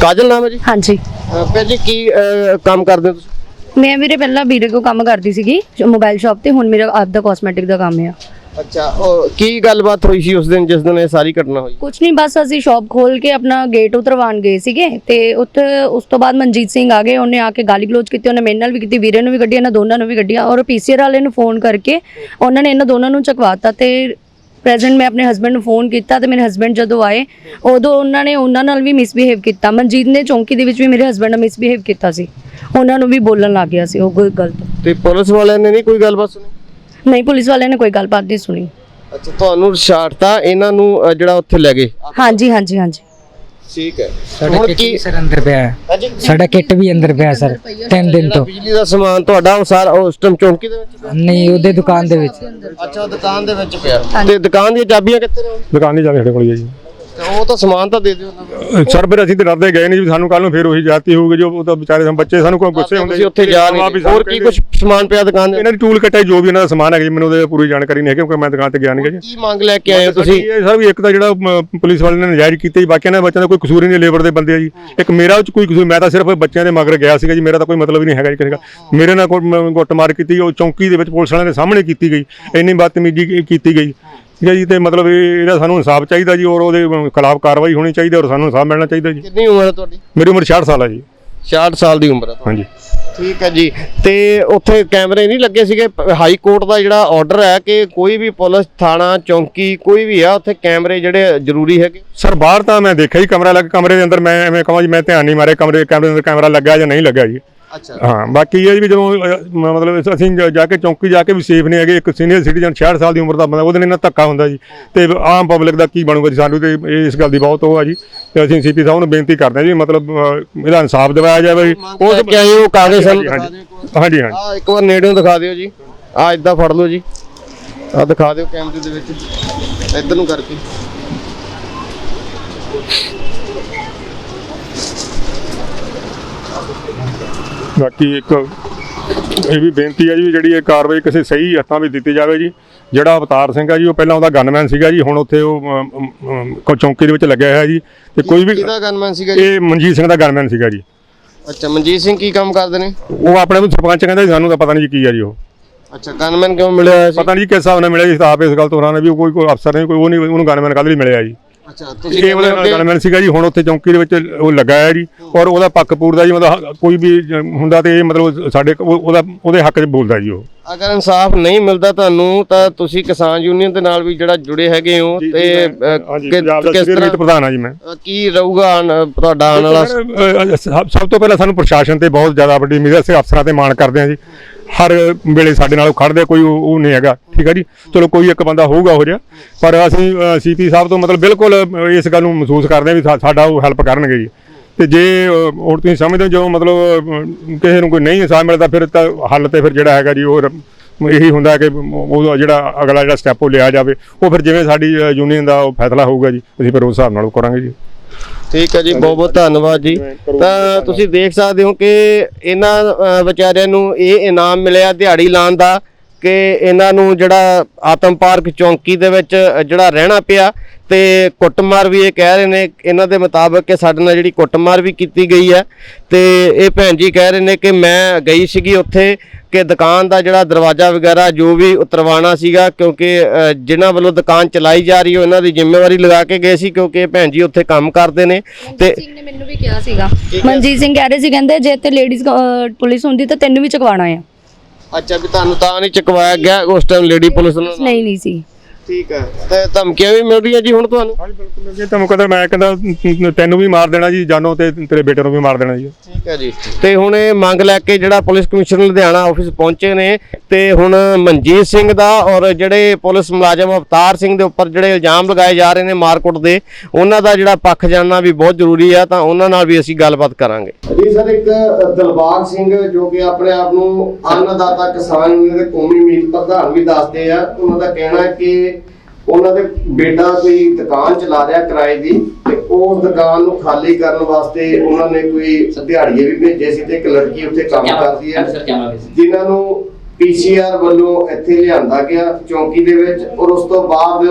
ਕਾਜਲ ਨਾਮ ਹੈ ਜੀ? ਹਾਂਜੀ। ਅ, ਭੈਣ ਜੀ ਕੀ ਅ, ਕੰਮ ਕਰਦੇ ਹੋ ਤੁਸੀਂ? ਮੈਂ ਵੀਰੇ ਪਹਿਲਾਂ ਵੀਰੇ ਕੋ ਕੰਮ ਕਰਦੀ ਸੀਗੀ ਮੋਬਾਈਲ ਸ਼ਾਪ ਤੇ ਹੁਣ ਮੇਰਾ ਆਪ ਦਾ ਕਾਸਮੈਟਿਕ ਦਾ ਕੰਮ ਆ। ਅੱਛਾ ਉਹ ਕੀ ਗੱਲਬਾਤ ਹੋਈ ਸੀ ਉਸ ਦਿਨ ਜਿਸ ਦਿਨ ਇਹ ਸਾਰੀ ਘਟਨਾ ਹੋਈ? ਕੁਝ ਨਹੀਂ ਬਸ ਅਸੀਂ ਸ਼ਾਪ ਖੋਲ ਕੇ ਆਪਣਾ ਗੇਟ ਉਤਰਵਾਉਣ ਗਏ ਸੀਗੇ ਤੇ ਉੱਥੇ ਉਸ ਤੋਂ ਬਾਅਦ ਮਨਜੀਤ ਸਿੰਘ ਆ ਗਏ ਉਹਨੇ ਆ ਕੇ ਗਾਲੀ ਗਲੋਚ ਕੀਤੀ ਉਹਨੇ ਮੇਰੇ ਨਾਲ ਵੀ ਕੀਤੀ ਵੀਰੇ ਨੂੰ ਵੀ ਕੱਢਿਆ ਇਹਨਾਂ ਦੋਨਾਂ ਨੂੰ ਵੀ ਕੱਢਿਆ ਔਰ ਪੀਸੀਆਰ ਵਾਲੇ ਨੂੰ ਫੋਨ ਕਰਕੇ ਉਹਨਾਂ ਨੇ ਇਹਨਾਂ ਦੋਨਾਂ ਨੂੰ ਚਕਵਾਤਾ ਤੇ ਪ੍ਰੈਜ਼ੈਂਟ ਮੈਂ ਆਪਣੇ ਹਸਬੰਡ ਨੂੰ ਫੋਨ ਕੀਤਾ ਤੇ ਮੇਰੇ ਹਸਬੰਡ ਜਦੋਂ ਆਏ ਉਦੋਂ ਉਹਨਾਂ ਨੇ ਉਹਨਾਂ ਨਾਲ ਵੀ ਮਿਸਬਿਹੇਵ ਕੀਤਾ ਮਨਜੀਤ ਨੇ ਚੌਂਕੀ ਦੇ ਵਿੱਚ ਵੀ ਮੇਰੇ ਹਸਬੰਡ ਨਾਲ ਮਿਸਬਿਹੇਵ ਕੀਤਾ ਸੀ ਉਹਨਾਂ ਨੂੰ ਵੀ ਬੋਲਣ ਲੱਗ ਗਿਆ ਸੀ ਉਹ ਕੋਈ ਗਲਤ। ਤੇ ਪੁਲਿਸ ਵਾਲਿਆਂ ਨੇ ਨਹੀਂ ਕੋਈ ਗੱਲਬਾਤ ਸੁਣੀ? ਨਹੀਂ ਪੁਲਿਸ ਵਾਲਿਆਂ ਨੇ ਕੋਈ ਗੱਲਬਾਤ ਨਹੀਂ ਸੁਣੀ। ਅੱਛਾ ਤੁਹਾਨੂੰ ਛਾੜਤਾ ਇਹਨਾਂ ਨੂੰ ਅ, ਜਿਹੜਾ ਉੱਥੇ ਲੈ ਗਏ? ਹਾਂਜੀ ਹਾਂਜੀ ਹਾਂਜੀ। ਠੀਕ ਹੈ। ਸਾਡਾ ਹੁਣ ਕਿੱਟ ਕੀ ਵੀ ਸਰ ਅੰਦਰ ਪਿਆ ਹੈ। ਹਾਂਜੀ। ਸਾਡਾ ਕਿੱਟ ਵੀ ਅੰਦਰ ਪਿਆ ਸਰ ਤਿੰਨ ਦਿਨ ਜਿਹੜਾ ਤੋਂ। ਬਿਜਲੀ ਦਾ ਸਮਾਨ ਤੁਹਾਡਾ ਉਹ ਸਾਰਾ ਉਸ ਟਾਈਮ ਚੌਂਕੀ ਦੇ ਵਿੱਚ ਪਿਆ? ਨਹੀਂ ਉਹਦੇ ਦੁਕਾਨ ਦੇ ਵਿੱਚ। ਅੱਛਾ ਉਹ ਦੁਕਾਨ ਦੇ ਵਿੱਚ ਪਿਆ। ਤੇ ਦੁਕਾਨ ਦੀਆਂ ਚਾਬੀਆਂ ਕਿੱਥੇ ਨੇ? ਹੁਣ? ਦੁਕਾਨ ਨਹੀਂ ਜਾਵੇ ਸਾਡੇ ਕੋਲ ਹੀ ਹੈ ਜੀ। ਤੇ ਉਹ ਤਾਂ ਸਮਾਨ ਤਾਂ ਦੇ ਦਿਓ ਨੂੰ। ਸਰ ਫਿਰ ਅਸੀਂ ਤੇ ਡਰਦੇ ਗਏ ਨਹੀਂ ਵੀ ਸਾਨੂੰ ਕੱਲ ਨੂੰ ਫਿਰ ਉਹੀ ਜਾਤੀ ਹੋਊਗੀ ਜੋ ਉਹ ਤਾਂ ਵਿਚਾਰੇ ਸਨ ਬੱਚੇ ਸਾਨੂੰ ਕੋਈ ਗੁੱਸੇ ਹੁੰਦੇ ਤੁਸੀਂ ਉੱਥੇ ਜਾ ਨਹੀਂ। ਹੋਰ ਕੀ ਕੁਝ ਸਮਾਨ ਪਿਆ ਦੁਕਾਨ ਦੇ ਇਹਨਾਂ ਦੀ ਟੂਲ ਕੱਟੇ ਜੋ ਵੀ ਇਹਨਾਂ ਦਾ ਸਮਾਨ ਹੈ ਜੀ ਮੈਨੂੰ ਉਹਦੇ ਪੂਰੀ ਜਾਣਕਾਰੀ ਨਹੀਂ ਹੈ ਕਿਉਂਕਿ ਮੈਂ ਦੁਕਾਨ ਤੇ ਗਿਆ ਨਹੀਂ ਜੀ। ਕੀ ਮੰਗ ਲੈ ਕੇ ਆਏ ਹੋ ਤੁਸੀਂ? ਇਹ ਸਰ ਵੀ ਇੱਕ ਤਾਂ ਜਿਹੜਾ ਪੁਲਿਸ ਵਾਲੇ ਨੇ ਨਜਾਇਜ਼ ਕੀਤਾ ਜੀ ਬਾਕੀਆਂ ਦੇ ਬੱਚਿਆਂ ਦਾ ਕੋਈ ਕਸੂਰ ਹੀ ਨਹੀਂ ਲੇਬਰ ਦੇ ਬੰਦੇ ਆ ਜੀ। ਇੱਕ ਮੇਰਾ ਉਹ ਚ ਕੋਈ ਕਸੂਰ ਮੈਂ ਤਾਂ ਸਿਰਫ ਬੱਚਿਆਂ ਦੇ ਮਗਰ ਗਿਆ ਸੀਗਾ ਜੀ ਮੇਰਾ ਤਾਂ ਕੋਈ ਮਤਲਬ ਹੀ ਨਹੀਂ ਹੈਗਾ ਜੀ ਕਿਸੇ ਦਾ। ਮੇਰੇ ਨਾਲ ਗੁੱਟਮਾਰ ਕੀਤੀ ਉਹ ਚੌਂਕੀ ਦੇ ਵਿੱਚ ਪੁਲਿਸ ਵਾਲਿਆਂ ਦੇ ਸਾਹਮਣੇ ਕੀਤੀ ਗਈ। ਇੰਨੀ ਬਦਤਮੀਜ਼ੀ ਕੀਤੀ ਗਈ। ਠੀਕ ਹੈ ਜੀ ਤੇ ਮਤਲਬ ਇਹ ਇਹਦਾ ਸਾਨੂੰ ਇਨਸਾਫ ਚਾਹੀਦਾ ਜੀ ਔਰ ਉਹਦੇ ਖਿਲਾਫ ਕਾਰਵਾਈ ਹੋਣੀ ਚਾਹੀਦੀ ਔਰ ਸਾਨੂੰ ਇਨਸਾਫ ਮਿਲਣਾ ਚਾਹੀਦਾ ਜੀ। ਕਿੰਨੀ ਉਮਰ ਹੈ ਤੁਹਾਡੀ? ਮੇਰੀ ਉਮਰ 66 ਸਾਲ ਹੈ ਜੀ। 66 ਸਾਲ ਦੀ ਉਮਰ ਹੈ। ਹਾਂਜੀ। ਠੀਕ ਹੈ ਜੀ। ਤੇ ਉੱਥੇ ਕੈਮਰੇ ਨਹੀਂ ਲੱਗੇ ਸੀਗੇ? ਪ- ਹਾਈ ਕੋਰਟ ਦਾ ਜਿਹੜਾ ਆਰਡਰ ਹੈ ਕਿ ਕੋਈ ਵੀ ਪੁਲਿਸ ਥਾਣਾ ਚੌਂਕੀ ਕੋਈ ਵੀ ਆ ਉੱਥੇ ਕੈਮਰੇ ਜਿਹੜੇ ਜ਼ਰੂਰੀ ਹੈਗੇ? ਸਰ ਬਾਹਰ ਤਾਂ ਮੈਂ ਦੇਖਿਆ ਹੀ ਕਮਰਾ ਲੱਗ ਕਮਰੇ ਦੇ ਅੰਦਰ ਮੈਂ ਐਵੇਂ ਕਹਾਂ ਜੀ ਮੈਂ ਧਿਆਨ ਨਹੀਂ ਮਾਰਿਆ ਕਮਰੇ ਕੈਮਰੇ ਦੇ ਅੰਦਰ ਕੈਮਰਾ ਲੱਗਾ ਜਾਂ ਨਹੀਂ ਲੱਗਾ ਜੀ। ਅੱਛਾ। ਹਾਂ ਬਾਕੀ ਇਹ ਵੀ ਜਦੋਂ ਮ- ਮਤਲਬ ਅਸੀਂ ਜਾ- ਜਾ ਕੇ ਚੌਂਕੀ ਜਾ ਕੇ ਵੀ ਸੇਫ ਨਹੀਂ ਹੈਗੇ ਇੱਕ ਸੀਨੀਅਰ ਸਿਟੀਜ਼ਨ 66 ਸਾਲ ਦੀ ਉਮਰ ਦਾ ਬੰਦਾ ਉਹਦੇ ਨਾਲ ਇੰਨਾ ਧੱਕਾ ਹੁੰਦਾ ਜੀ। ਤੇ ਆਮ ਪਬਲਿਕ ਦਾ ਕੀ ਬਣੂਗਾ ਜੀ ਸਾਨੂੰ ਤੇ ਇਹ- ਇਸ ਗੱਲ ਦੀ ਬਹੁਤ ਉਹ ਆ ਜੀ। ਤੇ ਅਸੀਂ ਸੀਪੀ ਸਾਹਿਬ ਨੂੰ ਬੇਨਤੀ ਕਰਦੇ ਹਾਂ ਜੀ ਮਤਲਬ ਇਹਦਾ ਇਨਸਾਫ ਦਿਵਾਇਆ ਜਾਵੇ। ਉਹ ਕਿ ਆਏ ਉਹ ਕਾਗਜ਼ ਸਾਨੂੰ ਹਾਂਜੀ ਹਾਂਜੀ। ਆ ਇੱਕ ਵਾਰ ਨੇੜਿਓਂ ਦਿਖਾ ਦਿਓ ਜੀ। ਆ ਇਦਾਂ ਫੜ ਲਓ ਜੀ। ਆ ਦਿਖਾ ਦਿਓ ਕੈਮਰੇ ਦੇ ਵਿੱਚ। ਇੱਧਰ ਨੂੰ ਕਰਕੇ। ਬਾਕੀ ਇੱਕ ਇਹ ਵੀ ਬੇਨਤੀ ਹੈ ਜੀ ਵੀ ਜਿਹੜੀ ਇਹ ਕਾਰਵਾਈ ਕਿਸੇ ਸਹੀ ਹੱਥਾਂ ਵਿੱਚ ਦਿੱਤੀ ਜਾਵੇ ਜੀ। ਜਿਹੜਾ ਅਵਤਾਰ ਸਿੰਘ ਆ ਜੀ ਉਹ ਪਹਿਲਾਂ ਉਹਦਾ ਗਨਮੈਨ ਸੀਗਾ ਜੀ ਹੁਣ ਉੱਥੇ ਉਹ ਕੋ ਚੌਂਕੀ ਦੇ ਵਿੱਚ ਲੱਗਿਆ ਹੋਇਆ ਜੀ। ਤੇ ਕੋਈ ਵੀ ਕਿਹਦਾ ਗਨਮੈਨ ਸੀਗਾ ਜੀ? ਇਹ ਮਨਜੀਤ ਸਿੰਘ ਦਾ ਗਨਮੈਨ ਸੀਗਾ ਜੀ। ਅੱਛਾ ਮਨਜੀਤ ਸਿੰਘ ਕੀ ਕੰਮ ਕਰਦੇ ਨੇ? ਉਹ ਆਪਣੇ ਨੂੰ ਸਰਪੰਚ ਕਹਿੰਦਾ ਸਾਨੂੰ ਤਾਂ ਪਤਾ ਨਹੀਂ ਜੀ ਕੀ ਆ ਜੀ ਉਹ। ਅੱਛਾ ਗਨਮੈਨ ਕਿਉਂ ਮਿਲਿਆ ਪਤਾ ਨਹੀਂ ਕਿਸ ਹਿਸਾਬ ਨਾਲ ਮਿਲਿਆ ਜੀ ਤਾਂ ਆਪ ਇਸ ਗੱਲ ਤੋਂ ਹੈਰਾਨ ਵੀ ਕੋਈ ਕੋਈ ਅਫਸਰ ਨਹੀਂ ਕੋਈ ਉਹ ਨਹੀਂ ਉਹਨੂੰ ਗਨਮੈਨ ਕਦ ਲਈ ਮਿਲਿਆ ਜੀ। ਅੱਛਾ ਤੁਸੀਂ ਨਾਲ ਗਨਮੈਨ ਸੀਗਾ ਜੀ ਹੁਣ ਉੱਥੇ ਚੌਂਕੀ ਦੇ ਵਿੱਚ ਉਹ ਲੱਗਾ ਹੈ ਜੀ। ਔਰ ਉਹਦਾ ਪੱਖ ਪੂਰਦਾ ਜੀ ਮਤਲਬ ਕੋਈ ਵੀ ਜ- ਹੁੰਦਾ ਤੇ ਇਹ ਮਤਲਬ ਸਾਡੇ ਉਹ- ਉਹਦਾ ਉਹਦੇ ਹੱਕ 'ਚ ਬੋਲਦਾ ਜੀ ਉਹ। ਅਗਰ ਇਨਸਾਫ ਨਹੀਂ ਮਿਲਦਾ ਤੁਹਾਨੂੰ ਤਾਂ ਤੁਸੀਂ ਕਿਸਾਨ ਯੂਨੀਅਨ ਦੇ ਨਾਲ ਵੀ ਜਿਹੜਾ ਜੁੜੇ ਹੈਗੇ ਹੋ ਤੇ ਅ, ਹਾਂਜੀ ਕਿ- ਪੰਜਾਬ ਦਾ ਕਿਸ ਸੀਨੀਅਰ ਮੀਤ ਤਰ੍ਹਾਂ ਪ੍ਰਧਾਨ ਆ ਜੀ ਮੈਂ। ਅ, ਕੀ ਰਹੂਗਾ ਆਉਣ- ਤੁਹਾਡਾ ਆਉਣ ਵਾਲਾ ਸਭ ਸਭ ਤੋਂ ਪਹਿਲਾਂ ਸਾਨੂੰ ਪ੍ਰਸ਼ਾਸਨ ਤੇ ਬਹੁਤ ਜ਼ਿਆਦਾ ਵੱਡੀ ਉਮੀਦ ਹੈ ਅਸੀਂ ਅਫਸਰਾਂ ਤੇ ਮਾਣ ਕਰਦੇ ਹਾਂ ਜੀ। ਹਰ ਵੇਲੇ ਸਾਡੇ ਨਾਲ ਖੜਦੇ ਕੋਈ ਉਹ ਉਹ ਨਹੀਂ ਹੈਗਾ। ਠੀਕ ਹੈ ਜੀ? ਚਲੋ ਕੋਈ ਇੱਕ ਬੰਦਾ ਹੋਊਗਾ ਹੋ ਜਿਹਾ। ਪਰ ਅਸੀਂ ਸੀਪੀ ਸਾਹਿਬ ਤੋਂ ਮਤਲਬ ਬਿਲਕੁਲ ਇਸ ਗੱਲ ਨੂੰ ਮਹਿਸੂਸ ਕਰਦੇ ਹਾਂ ਵੀ ਸਾਡਾ ਉਹ ਹੈਲਪ ਕਰਨਗੇ ਜੀ। ਤੇ ਜੇ ਹੁਣ ਤੁਸੀਂ ਸਮਝਦੇ ਹੋ, ਜੋ ਮਤਲਬ ਕਿਸੇ ਨੂੰ ਕੋਈ ਨਹੀਂ ਇਨਸਾਫ ਮਿਲਦਾ, ਫਿਰ ਤਾਂ ਹੱਲ ਤੇ ਫਿਰ ਜਿਹੜਾ ਹੈਗਾ ਜੀ, ਉਹ ਇਹੀ ਹੁੰਦਾ ਕਿ ਉਹ ਜਿਹੜਾ ਅਗਲਾ ਜਿਹੜਾ ਸਟੈਪ ਉਹ ਲਿਆ ਜਾਵੇ। ਉਹ ਫਿਰ ਜਿਵੇਂ ਸਾਡੀ ਯੂਨੀਅਨ ਦਾ ਉਹ ਫੈਸਲਾ ਹੋਊਗਾ ਜੀ, ਅਸੀਂ ਫਿਰ ਉਸ ਹਿਸਾਬ ਨਾਲ ਉਹ ਕਰਾਂਗੇ ਜੀ। ਠੀਕ ਹੈ ਜੀ, ਬਹੁਤ ਬਹੁਤ ਧੰਨਵਾਦ ਜੀ। ਤਾਂ ਤੁਸੀਂ ਦੇਖ ਸਕਦੇ ਹੋ ਕਿ ਇਹਨਾਂ ਵਿਚਾਰਿਆਂ ਨੂੰ ਇਹ ਇਨਾਮ ਮਿਲਿਆ ਦਿਹਾੜੀ ਲਾਉਣ ਦਾ। ਕਿ ਇਹਨਾਂ ਨੂੰ ਜਿਹੜਾ ਆਤਮ ਪਾਰਕ ਚੌਂਕੀ ਦੇ ਵਿੱਚ ਜਿਹੜਾ ਰਹਿਣਾ ਪਿਆ ਤੇ ਕੁੱਟਮਾਰ ਵੀ ਇਹ ਕਹਿ ਰਹੇ ਨੇ ਇਹਨਾਂ ਦੇ ਮੁਤਾਬਕ ਕਿ ਸਾਡੇ ਨਾਲ ਜਿਹੜੀ ਕੁੱਟਮਾਰ ਵੀ ਕੀਤੀ ਗਈ ਹੈ। ਤੇ ਇਹ ਭੈਣ ਜੀ ਕਹਿ ਰਹੇ ਨੇ ਕਿ ਮੈਂ ਗਈ ਸੀਗੀ ਉੱਥੇ ਕਿ ਦੁਕਾਨ ਦਾ ਜਿਹੜਾ ਦਰਵਾਜ਼ਾ ਵਗੈਰਾ ਜੋ ਵੀ ਉਤਰਵਾਣਾ ਸੀਗਾ ਕਿਉਂਕਿ ਜਿਨ੍ਹਾਂ ਵੱਲੋਂ ਦੁਕਾਨ ਚਲਾਈ ਜਾ ਰਹੀ ਹੈ ਉਹਨਾਂ ਦੀ ਜ਼ਿੰਮੇਵਾਰੀ ਲਗਾ ਕੇ ਗਏ ਸੀ ਕਿਉਂਕਿ ਇਹ ਭੈਣ ਜੀ ਉੱਥੇ ਕੰਮ ਕਰਦੇ ਨੇ। ਤੇ ਮਨਜੀਤ ਸਿੰਘ ਨੇ ਮੈਨੂੰ ਵੀ ਕਿਹਾ ਸੀਗਾ। ਮਨਜੀਤ ਸਿੰਘ ਕਹਿ ਰਹੇ ਸੀ ਕਹਿੰਦੇ ਜੇ ਤੇ ਲੇਡੀਜ਼ ਪੁਲਿਸ ਹੁੰਦੀ ਤਾਂ ਤੈਨੂੰ ਵੀ ਚਕਵਾਣਾ ਆ। ਅੱਛਾ ਵੀ ਤੁਹਾਨੂੰ ਤਾਂ ਨਹੀਂ ਚੁਕਵਾਇਆ ਗਿਆ ਉਸ ਟਾਈਮ ਲੇਡੀ ਪੁਲਿਸ ਨੂੰ? ਨਹੀਂ ਨਹੀਂ ਸੀ। ਠੀਕ ਹੈ। ਤੇ ਧਮਕੀਆਂ ਵੀ ਮਿਲ ਰਹੀਆਂ ਜੀ ਹੁਣ ਤੁਹਾਨੂੰ? ਹਾਂਜੀ ਬਿਲਕੁਲ ਜੇ ਤੁਹਾਨੂੰ ਕਹਿੰਦਾ ਮੈਂ ਕਹਿੰਦਾ ਤੈਨੂੰ ਵੀ ਮਾਰ ਦੇਣਾ ਜੀ ਜਾਨੋ ਤੇ ਤੇਰੇ ਬੇਟੇ ਨੂੰ ਵੀ ਮਾਰ ਦੇਣਾ ਜੀ। ਠੀਕ ਹੈ ਜੀ। ਤੇ ਹੁਣ ਇਹ ਮੰਗ ਲੈ ਕੇ ਜਿਹੜਾ ਪੁਲਿਸ ਕਮਿਸ਼ਨਰ ਲੁਧਿਆਣਾ ਆਫਿਸ ਪਹੁੰਚੇ ਨੇ ਤੇ ਹੁਣ ਮਨਜੀਤ ਸਿੰਘ ਦਾ ਔਰ ਜਿਹੜੇ ਪੁਲਿਸ ਮੁਲਾਜ਼ਮ ਅਵਤਾਰ ਸਿੰਘ ਦੇ ਉੱਪਰ ਜਿਹੜੇ ਇਲਜ਼ਾਮ ਲਗਾਏ ਜਾ ਰਹੇ ਨੇ ਮਾਰਕੁੱਟ ਦੇ ਉਹਨਾਂ ਦਾ ਜਿਹੜਾ ਪੱਖ ਜਾਣਨਾ ਵੀ ਬਹੁਤ ਜ਼ਰੂਰੀ ਆ ਤਾਂ ਉਹਨਾਂ ਨਾਲ ਵੀ ਅਸੀਂ ਗੱਲਬਾਤ ਕਰਾਂਗੇ। ਜੀ ਸਰ ਇੱਕ ਦਲਬਾਗ ਸਿੰਘ ਜੋ ਕਿ ਆਪਣੇ ਆਪ ਨੂੰ ਅੰਨਦਾਤਾ ਕਿਸਾਨ ਯੂਨੀਅਨ ਦੇ ਕੌਮੀ ਮੀਤ ਪ੍ਰਧਾਨ ਵੀ ਦੱਸਦੇ ਆ ਉਹਨਾਂ ਦਾ ਕਹਿਣਾ ਹੈ ਕਿ ਉਹਨਾਂ ਦੇ ਬੇਟਾ ਕੋਈ ਦੁਕਾਨ ਚਲਾ ਰਿਹਾ ਕਿਰਾਏ ਦੀ ਤੇ ਉਸ ਦੁਕਾਨ ਨੂੰ ਖਾਲੀ ਕਰਨ ਵਾਸਤੇ ਉਹਨਾਂ ਨੇ ਕੋਈ ਦਿਹਾੜੀਏ ਵੀ ਭੇਜੇ ਸੀ ਤੇ ਇੱਕ ਲੜਕੀ ਉੱਥੇ ਕੰਮ ਕਰਦੀ ਹੈ। ਜਿਨ੍ਹਾਂ ਨੂੰ ਪੀਸੀਆਰ ਵੱਲੋਂ ਇੱਥੇ ਲਿਆਂਦਾ ਗਿਆ ਚੌਂਕੀ ਦੇ ਵਿੱਚ ਔਰ ਉਸ ਤੋਂ ਬਾਅਦ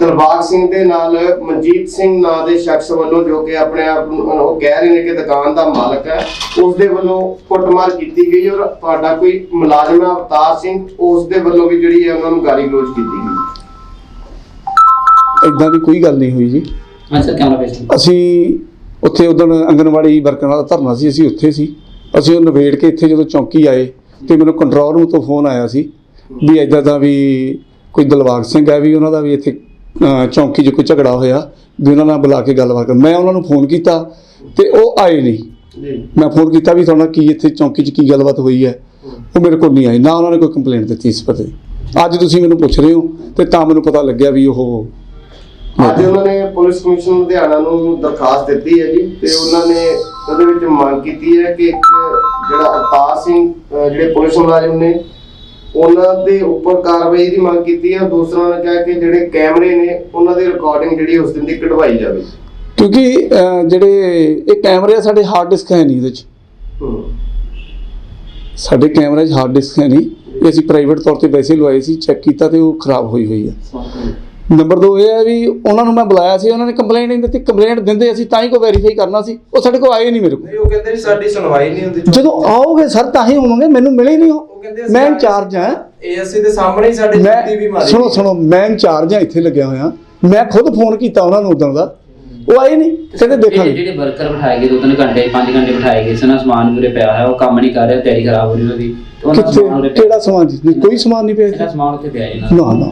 ਦਰਬਾਗ ਸਿੰਘ ਦੇ ਨਾਲ ਮਨਜੀਤ ਸਿੰਘ ਨਾਂ ਦੇ ਸ਼ਖਸ ਵੱਲੋਂ ਜੋ ਕਿ ਆਪਣੇ ਆਪ ਨੂੰ ਉਹ ਕਹਿ ਰਹੇ ਨੇ ਕਿ ਦੁਕਾਨ ਦਾ ਮਾਲਕ ਹੈ ਉਸ ਦੇ ਵੱਲੋਂ ਕੁੱਟਮਾਰ ਕੀਤੀ ਗਈ ਔਰ ਤੁਹਾਡਾ ਕੋਈ ਮੁਲਾਜ਼ਮ ਹੈ ਅਵਤਾਰ ਸਿੰਘ ਉਸ ਦੇ ਵੱਲੋਂ ਵੀ ਜਿਹੜੀ ਹੈ ਉਹਨਾਂ ਨੂੰ ਗਾਲੀ ਗਲੋਚ ਕੀਤੀ ਗਈ। ਇਦਾਂ ਦੀ ਕੋਈ ਗੱਲ ਨਹੀਂ ਹੋਈ ਜੀ। ਅੱਛਾ ਕੈਮਰਾ ਪੇਸ਼ ਅਸੀਂ ਉੱਥੇ ਉਦੋਂ ਅੰਗਨਵਾੜੀ ਵਰਕਰਾਂ ਦਾ ਧਰਨਾ ਸੀ ਅਸੀਂ ਉੱਥੇ ਸੀ। ਅਸੀਂ ਉਹ ਨਵੇੜ ਕੇ ਇੱਥੇ ਜਦੋਂ ਚੌਂਕੀ ਆਏ ਤੇ ਮੈਨੂੰ ਕੰਟਰੋਲ ਰੂਮ ਤੋਂ ਫੋਨ ਆਇਆ ਸੀ ਵੀ ਇਦਾਂ ਦਾ ਵੀ ਕੋਈ ਦਲਵਾਗ ਸਿੰਘ ਹੈ ਵੀ ਉਹਨਾਂ ਦਾ ਵੀ ਇੱਥੇ ਚੌਂਕੀ 'ਚ ਕੋਈ ਝਗੜਾ ਹੋਇਆ ਵੀ ਉਹਨਾਂ ਨਾਲ ਬੁਲਾ ਕੇ ਗੱਲਬਾਤ ਕਰ। ਮੈਂ ਉਹਨਾਂ ਨੂੰ ਫੋਨ ਕੀਤਾ ਤੇ ਉਹ ਆਏ ਨਹੀਂ। ਮੈਂ ਫੋਨ ਕੀਤਾ ਵੀ ਤੁਹਾਡਾ ਕੀ ਇੱਥੇ ਚੌਂਕੀ 'ਚ ਕੀ ਗੱਲਬਾਤ ਹੋਈ ਹੈ? ਉਹ ਮੇਰੇ ਕੋਲ ਨਹੀਂ ਆਏ ਨਾ ਉਹਨਾਂ ਨੇ ਕੋਈ ਕੰਪਲੇਂਟ ਦਿੱਤੀ ਇਸ ਪਤੇ ਅੱਜ ਤੁਸੀਂ ਮੈਨੂੰ ਪੁੱਛ ਰਹੇ ਹੋ ਤੇ ਤਾਂ ਮੈਨੂੰ ਪਤਾ ਲੱਗਿਆ ਵੀ ਉਹ ਅੱਜ ਉਹਨਾਂ ਨੇ ਪੁਲਿਸ ਕਮਿਸ਼ਨ ਲੁਧਿਆਣਾ ਨੂੰ ਦਰਖਾਸਤ ਦਿੱਤੀ ਹੈ ਜੀ ਤੇ ਉਹਨਾਂ ਨੇ ਉਹਦੇ ਵਿੱਚ ਮੰਗ ਕੀਤੀ ਹੈ ਕਿ ਇੱਕ ਜਿਹੜਾ ਅਵਤਾਰ ਸਿੰਘ ਜਿਹੜੇ ਪੁਲਿਸ ਮੁਲਾਜ਼ਮ ਨੇ ਉਹਨਾਂ ਦੇ ਉੱਪਰ ਕਾਰਵਾਈ ਦੀ ਮੰਗ ਕੀਤੀ ਹੈ। ਦੂਸਰਾ ਉਹਨਾਂ ਨੇ ਕਿਹਾ ਕਿ ਜਿਹੜੇ ਕੈਮਰੇ ਨੇ ਉਹਨਾਂ ਦੀ ਰਿਕਾਰਡਿੰਗ ਜਿਹੜੀ ਉਸ ਦਿਨ ਦੀ ਕਢਵਾਈ ਜਾਵੇ। ਕਿਉਂਕਿ ਜਿਹੜੇ ਇਹ ਕੈਮਰੇ ਆ ਸਾਡੇ ਹਾਰਡ ਡਿਸਕ ਹੈ ਨਹੀਂ ਇਹਦੇ 'ਚ। ਸਾਡੇ ਕੈਮਰੇ 'ਚ ਹਾਰਡ ਡਿਸਕ ਹੈ ਨਹੀਂ। ਇਹ ਅਸੀਂ ਪ੍ਰਾਈਵੇਟ ਤੌਰ ਤੇ ਵੈਸੇ ਲਵਾਏ ਸੀ ਚੈੱਕ ਕੀਤਾ ਤੇ ਉਹ ਖਰਾਬ ਹੋਈ ਹੋਈ ਹੈ। ਨੰਬਰ 2 ਇਹ ਹੈ ਵੀ ਉਹਨਾਂ ਨੂੰ ਮੈਂ ਬੁਲਾਇਆ ਸੀ ਉਹਨਾਂ ਨੇ ਕੰਪਲੇਂਟ ਨਹੀਂ ਦਿੱਤੀ ਕੰਪਲੇਂਟ ਦਿੰਦੇ ਅਸੀਂ ਤਾਂ ਹੀ ਕੋ ਵੈਰੀਫਾਈ ਕਰਨਾ ਸੀ ਉਹ ਸਾਡੇ ਕੋਲ ਆਏ ਨਹੀਂ ਮੇਰੇ ਕੋਲ। ਨਹੀਂ ਉਹ ਕਹਿੰਦੇ ਸਾਡੀ ਸੁਣਵਾਈ ਨਹੀਂ ਹੁੰਦੀ। ਜਦੋਂ ਆਓਗੇ ਸਰ ਤਾਂ ਹੀ ਹੋਵਾਂਗੇ ਮੈਨੂੰ ਮਿਲੇ ਨਹੀਂ ਉਹ। ਉਹ ਕਹਿੰਦੇ ਅਸੀਂ ਮੈਂ ਇੰਚਾਰਜ ਹਾਂ। ਏਐਸਸੀ ਦੇ ਸਾਹਮਣੇ ਹੀ ਸਾਡੇ ਜੁੱਤੀ ਵੀ ਮੈਂ ਮਾਰੀ। ਸੁਣੋ ਸੁਣੋ ਮੈਂ ਇੰਚਾਰਜ ਹਾਂ ਇੱਥੇ ਲੱਗਿਆ ਹੋਇਆ। ਮੈਂ ਖੁਦ ਫੋਨ ਕੀਤਾ ਉਹਨਾਂ ਨੂੰ ਉਦੋਂ ਦਾ। ਉਹ ਆਏ ਨਹੀਂ ਕਹਿੰਦੇ ਦੇਖਾਂਗੇ। ਜਿਹੜੇ ਵਰਕਰ ਬਿਠਾਏ ਗਏ ਦੋ ਤਿੰਨ ਘੰਟੇ ਪੰਜ ਘੰਟੇ ਬਿਠਾਏ ਗਏ ਸੀ ਨਾ ਸਮਾਨ ਉਰੇ ਪਿਆ ਹੈ ਉਹ ਕੰਮ ਨਹੀਂ ਕਰ ਰਿਹਾ ਤਿਆਰੀ ਖਰਾਬ ਹੋ ਰਹੀ ਉਹਦੀ ਦਾ ਕਿੱਥੇ ਕਿਹੜਾ ਸਮਾਨ ਜੀ ਨਹੀਂ, ਕੋਈ ਸਮਾਨ ਨਹੀਂ ਪਿਆ ਇਹਦਾ। ਸਮਾਨ ਉੱਥੇ ਪਿਆ ਜੀ ਨਾ ਨਾ ਨਾ।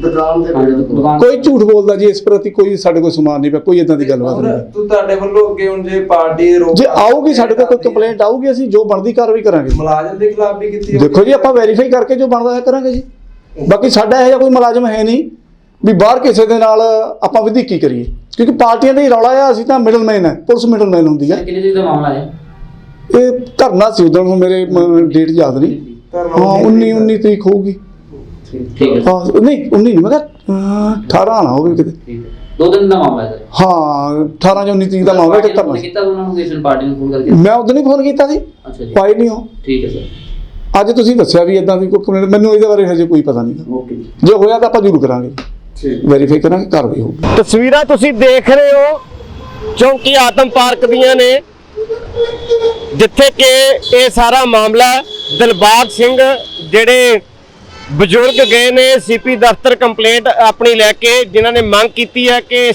ਦੁਕਾਨ ਤੇ ਹਾਂਜੀ, ਦੁਕਾਨ ਕੋਈ ਝੂਠ ਬੋਲਦਾ ਜੀ ਇਸ ਪ੍ਰਤੀ ਕੋਈ ਸਾਡੇ ਕੋਲ ਸਮਾਨ ਨਹੀਂ ਪਿਆ ਕੋਈ ਇਦਾਂ ਦੀ ਗੱਲਬਾਤ ਨਹੀਂ। ਤੂੰ ਤੁਹਾਡੇ ਵੱਲੋਂ ਅੱਗੇ ਹੁਣ ਜੇ ਪਾਰਟੀ ਰੋਕ ਜੇ ਆਊਗੀ ਸਾਡੇ ਕੋਲ ਕੋਈ ਕੰਪਲੇਂਟ ਆਊਗੀ ਅਸੀਂ ਜੋ ਬਣਦੀ ਕਾਰਵਾਈ ਕਰਾਂਗੇ। ਮੁਲਾਜ਼ਮ ਦੇ ਖਿਲਾਫ ਵੀ ਕੀਤੀ ਦੇਖੋ ਜੀ ਆਪਾਂ ਵੈਰੀਫਾਈ ਕਰਕੇ ਜੋ ਬਣਦਾ ਹੈ ਕਰਾਂਗੇ ਜੀ। ਬਾਕੀ ਸਾਡਾ ਇਹੋ ਜਿਹਾ ਕੋਈ ਮੁਲਾਜ਼ਮ ਹੈ ਨਹੀਂ ਵੀ ਬਾਹਰ ਕਿਸੇ ਦੇ ਨਾਲ ਆਪਾਂ ਵਧੀਕੀ ਕਰੀਏ। ਕਿਉਂਕਿ ਪਾਰਟੀਆਂ ਦਾ ਹੀ ਰੌਲਾ ਆ ਅਸੀਂ ਤਾਂ ਮਿਡਲਮੈਨ ਹੈ ਪੁਲਿਸ ਮਿਡਲਮੈਨ ਹੁੰਦੀ ਹੈ ਕਿੰਨੇ ਦਿਨ ਦਾ ਮਾਮਲਾ ਹੈ? ਇਹ ਧਰਨਾ ਸੀ ਉਦੋਂ ਨੂੰ ਮੇਰੇ ਡੇਟ ਯਾਦ ਨਹੀਂ। ਹਾਂ 19 19 ਤਰੀਕ ਹੋਊਗੀ। ਠੀਕ ਹੈ। ਹਾਂ ਨਹੀਂ 19 ਨਹੀਂ ਮੈਂ ਕਿਹਾ 18 ਨਾ ਹੋਵੇ ਕਿਤੇ। ਦੋ ਦਿਨ ਦਾ ਮਾਮਲਾ ਹੈ ਹਾਂ 18 ਜਾਂ 19 ਤਰੀਕ ਦਾ ਮਾਮਲਾ ਤੇ ਧਰਨਾ ਫੋਨ ਸੀ। ਕੀਤਾ ਉਹਨਾਂ ਨੂੰ ਕਿਸੇ ਪਾਰਟੀ ਨੂੰ ਫੋਨ ਕਰਕੇ? ਮੈਂ ਉਦੋਂ ਹੀ ਫੋਨ ਕੀਤਾ ਸੀ। ਅੱਛਾ ਜੀ। ਪਾਈ ਨਹੀਂ ਹੋ ਠੀਕ ਹੈ ਸਰ। ਅੱਜ ਤੁਸੀਂ ਦੱਸਿਆ ਵੀ ਇਦਾਂ ਦੀ ਕੋਈ ਮੈਨੂੰ ਇਹਦੇ ਬਾਰੇ ਹਜੇ ਕੋਈ ਪਤਾ ਨਹੀਂ। ਓਕੇ ਜੇ। ਹੋਇਆ ਤਾਂ ਆਪਾਂ ਜ਼ਰੂਰ ਕਰਾਂਗੇ। ਵੈਰੀਫਾਈ ਕਰਾਂਗੇ ਕਾਰਵਾਈ ਹੋਊਗੀ। ਤਸਵੀਰਾਂ ਤੁਸੀਂ ਦੇਖ ਰਹੇ ਹੋ ਚੌਂਕੀ ਆਤਮ ਪਾਰਕ ਦੀਆਂ ਨੇ। ਜਿੱਥੇ ਕਿ ਇਹ ਸਾਰਾ ਮਾਮਲਾ ਦਿਲਬਾਗ ਸਿੰਘ ਜਿਹੜੇ ਬਜ਼ੁਰਗ ਗਏ ਨੇ, ਸੀਪੀ ਦਫ਼ਤਰ ਕੰਪਲੇਂਟ ਆਪਣੀ ਲੈ ਕੇ ਜਿਨ੍ਹਾਂ ਨੇ ਮੰਗ ਕੀਤੀ ਹੈ ਕਿ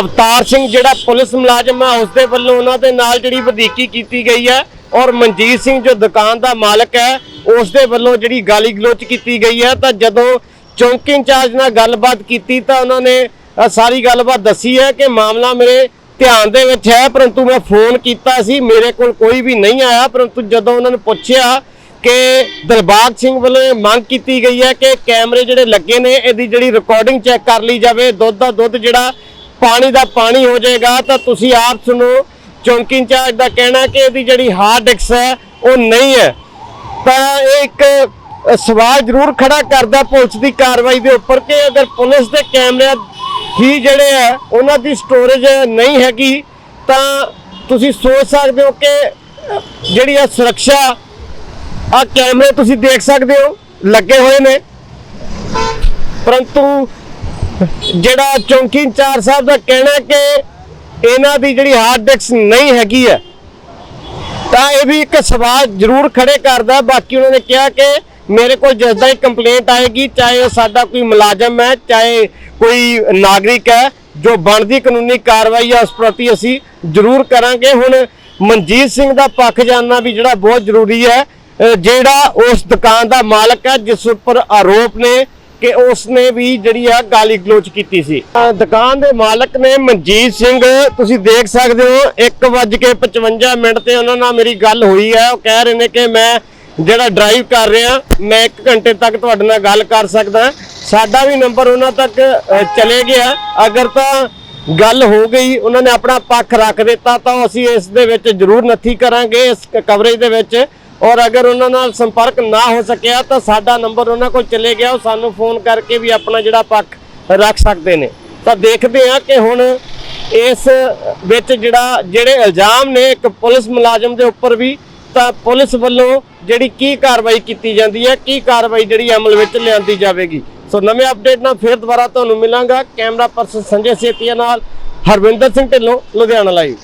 ਅਵਤਾਰ ਸਿੰਘ ਜਿਹੜਾ ਪੁਲਿਸ ਮੁਲਾਜ਼ਮ ਹੈ ਉਸ ਦੇ ਵੱਲੋਂ ਉਹਨਾਂ ਦੇ ਨਾਲ ਜਿਹੜੀ ਵਧੀਕੀ ਕੀਤੀ ਗਈ ਹੈ ਔਰ ਮਨਜੀਤ ਸਿੰਘ ਜੋ ਦੁਕਾਨ ਦਾ ਮਾਲਕ ਹੈ ਉਸ ਦੇ ਵੱਲੋਂ ਜਿਹੜੀ ਗਾਲੀ ਗਲੋਚ ਕੀਤੀ ਗਈ ਹੈ। ਤਾਂ ਜਦੋਂ ਚੌਂਕੀ ਇੰਚਾਰਜ ਨਾਲ ਗੱਲਬਾਤ ਕੀਤੀ ਤਾਂ ਉਹਨਾਂ ਨੇ ਸਾਰੀ ਗੱਲਬਾਤ ਦੱਸੀ ਹੈ ਕਿ ਮਾਮਲਾ ਮੇਰੇ ਧਿਆਨ ਦੇ ਵਿੱਚ ਹੈ, ਪਰੰਤੂ ਮੈਂ ਫੋਨ ਕੀਤਾ ਸੀ, ਮੇਰੇ ਕੋਲ ਕੋਈ ਵੀ ਨਹੀਂ ਆਇਆ, ਪਰੰਤੂ ਜਦੋਂ ਉਹਨਾਂ ਨੇ ਪੁੱਛਿਆ ਕਿ ਦਿਲਬਾਗ ਸਿੰਘ ਵੱਲੋਂ ਇਹ ਮੰਗ ਕੀਤੀ ਗਈ ਹੈ ਕਿ ਕੈਮਰੇ ਜਿਹੜੇ ਲੱਗੇ ਨੇ, ਇਹਦੀ ਜਿਹੜੀ ਰਿਕਾਰਡਿੰਗ ਚੈੱਕ ਕਰ ਲਈ ਜਾਵੇ, ਦੁੱਧ ਦਾ ਦੁੱਧ ਜਿਹੜਾ ਪਾਣੀ ਦਾ ਪਾਣੀ ਹੋ ਜਾਏਗਾ, ਤਾਂ ਤੁਸੀਂ ਆਪ ਸੁਣੋ, ਚੌਂਕੀ ਇੰਚਾਰਜ ਦਾ ਕਹਿਣਾ ਕਿ ਇਹਦੀ ਜਿਹੜੀ ਹਾਰਡ ਡਿਸਕ ਹੈ, ਉਹ ਨਹੀਂ ਹੈ। ਤਾਂ ਇਹ ਇੱਕ ਸਵਾਲ ਜ਼ਰੂਰ ਖੜਾ ਕਰਦਾ ਪੁਲਿਸ ਦੀ ਕਾਰਵਾਈ ਦੇ ਉੱਪਰ ਕਿ ਅਗਰ ਪੁਲਿਸ ਦੇ ਕੈਮਰਿਆਂ ਹੀ ਜਿਹੜੇ ਆ, ਉਹਨਾਂ ਦੀ ਸਟੋਰੇਜ ਨਹੀਂ ਹੈਗੀ, ਤਾਂ ਤੁਸੀਂ ਸੋਚ ਸਕਦੇ ਹੋ ਕਿ, ਜਿਹੜੀ ਆ ਸੁਰੱਖਿਆ, ਆ ਕੈਮਰੇ ਤੁਸੀਂ ਦੇਖ ਸਕਦੇ ਹੋ, ਲੱਗੇ ਹੋਏ ਨੇ। ਪਰੰਤੂ ਜਿਹੜਾ ਚੌਂਕੀ ਇੰਚਾਰਜ ਸਾਹਿਬ ਦਾ ਕਹਿਣਾ ਕਿ ਇਹਨਾਂ ਦੀ ਜਿਹੜੀ ਹਾਰਡ ਡਿਸਕ ਨਹੀਂ ਹੈਗੀ ਹੈ, ਤਾਂ ਇਹ ਵੀ ਇੱਕ ਸਵਾਲ ਜ਼ਰੂਰ ਖੜੇ ਕਰਦਾ। ਬਾਕੀ ਉਹਨਾਂ ਨੇ ਕਿਹਾ ਕਿ ਮੇਰੇ ਕੋਲ ਜਿਸਦਾ ਹੀ ਕੰਪਲੇਂਟ ਆਏਗੀ, ਚਾਹੇ ਉਹ ਸਾਡਾ ਕੋਈ ਮੁਲਾਜ਼ਮ ਹੈ, ਚਾਹੇ ਕੋਈ ਨਾਗਰਿਕ ਹੈ, ਜੋ ਬਣਦੀ ਕਾਨੂੰਨੀ ਕਾਰਵਾਈ ਹੈ, ਉਸ ਪ੍ਰਤੀ ਅਸੀਂ ਜ਼ਰੂਰ ਕਰਾਂਗੇ। ਹੁਣ ਮਨਜੀਤ ਸਿੰਘ ਦਾ ਪੱਖ ਜਾਨਣਾ ਵੀ ਜਿਹੜਾ ਬਹੁਤ ਜ਼ਰੂਰੀ ਹੈ। ਜਿਹੜਾ ਉਸ ਦੁਕਾਨ ਦਾ ਮਾਲਕ ਹੈ, ਜਿਸ ਉੱਪਰ ਆਰੋਪ ਨੇ ਕਿ ਉਸਨੇ ਵੀ ਜਿਹੜੀ ਆ ਗਾਲੀ ਗਲੋਚ ਕੀਤੀ ਸੀ। ਦੁਕਾਨ ਦੇ ਮਾਲਕ ਨੇ ਮਨਜੀਤ ਸਿੰਘ, ਤੁਸੀਂ ਦੇਖ ਸਕਦੇ ਹੋ 1:55 ਮਿੰਟ ਤੇ ਉਹਨਾਂ ਨਾਲ ਮੇਰੀ ਗੱਲ ਹੋਈ ਹੈ। ਉਹ ਕਹਿ ਰਹੇ ਨੇ ਕਿ ਮੈਂ ਜਿਹੜਾ ਡਰਾਈਵ ਕਰ ਰਿਹਾ, ਮੈਂ 1 ਘੰਟੇ ਤੱਕ ਤੁਹਾਡੇ ਨਾਲ ਗੱਲ ਕਰ ਸਕਦਾ। ਸਾਡਾ ਵੀ ਨੰਬਰ ਉਹਨਾਂ ਤੱਕ ਚਲੇ ਗਿਆ। ਅਗਰ ਤਾਂ ਗੱਲ ਹੋ ਗਈ, ਉਹਨਾਂ ਨੇ ਆਪਣਾ ਪੱਖ ਰੱਖ ਦਿੱਤਾ, ਤਾਂ ਅਸੀਂ ਇਸ ਦੇ ਵਿੱਚ ਜ਼ਰੂਰ ਨੱਥੀ ਕਰਾਂਗੇ, ਇਸ ਕਵਰੇਜ ਦੇ ਵਿੱਚ। ਔਰ ਅਗਰ ਉਹਨਾਂ ਨਾਲ ਸੰਪਰਕ ਨਾ ਹੋ ਸਕਿਆ, ਤਾਂ ਸਾਡਾ ਨੰਬਰ ਉਹਨਾਂ ਕੋਲ ਚਲੇ ਗਿਆ। ਉਹ ਸਾਨੂੰ ਫੋਨ ਕਰਕੇ ਵੀ ਆਪਣਾ ਜਿਹੜਾ ਪੱਖ ਰੱਖ ਸਕਦੇ ਨੇ। ਤਾਂ ਦੇਖਦੇ ਹਾਂ ਕਿ ਹੁਣ ਇਸ ਵਿੱਚ ਜਿਹੜਾ, ਜਿਹੜੇ ਇਲਜ਼ਾਮ ਨੇ, ਇੱਕ ਪੁਲਿਸ ਮੁਲਾਜ਼ਮ ਦੇ ਉੱਪਰ ਵੀ ਤਾਂ ਪੁਲਿਸ ਵੱਲੋਂ ਜਿਹੜੀ ਕੀ ਕਾਰਵਾਈ ਕੀਤੀ ਜਾਂਦੀ ਹੈ, ਕੀ ਕਾਰਵਾਈ ਜਿਹੜੀ ਅਮਲ ਵਿੱਚ ਲਿਆਂਦੀ ਜਾਵੇਗੀ। ਸੋ ਨਵੇਂ ਅਪਡੇਟ ਨਾਲ ਫਿਰ ਦੁਬਾਰਾ ਤੁਹਾਨੂੰ ਮਿਲਾਂਗਾ। ਕੈਮਰਾ ਪਰਸਨ ਸੰਜੇ ਸੇਤੀਆ ਨਾਲ ਹਰਵਿੰਦਰ ਸਿੰਘ ਢਿੱਲੋਂ, ਲੁਧਿਆਣਾ ਲਾਈਵ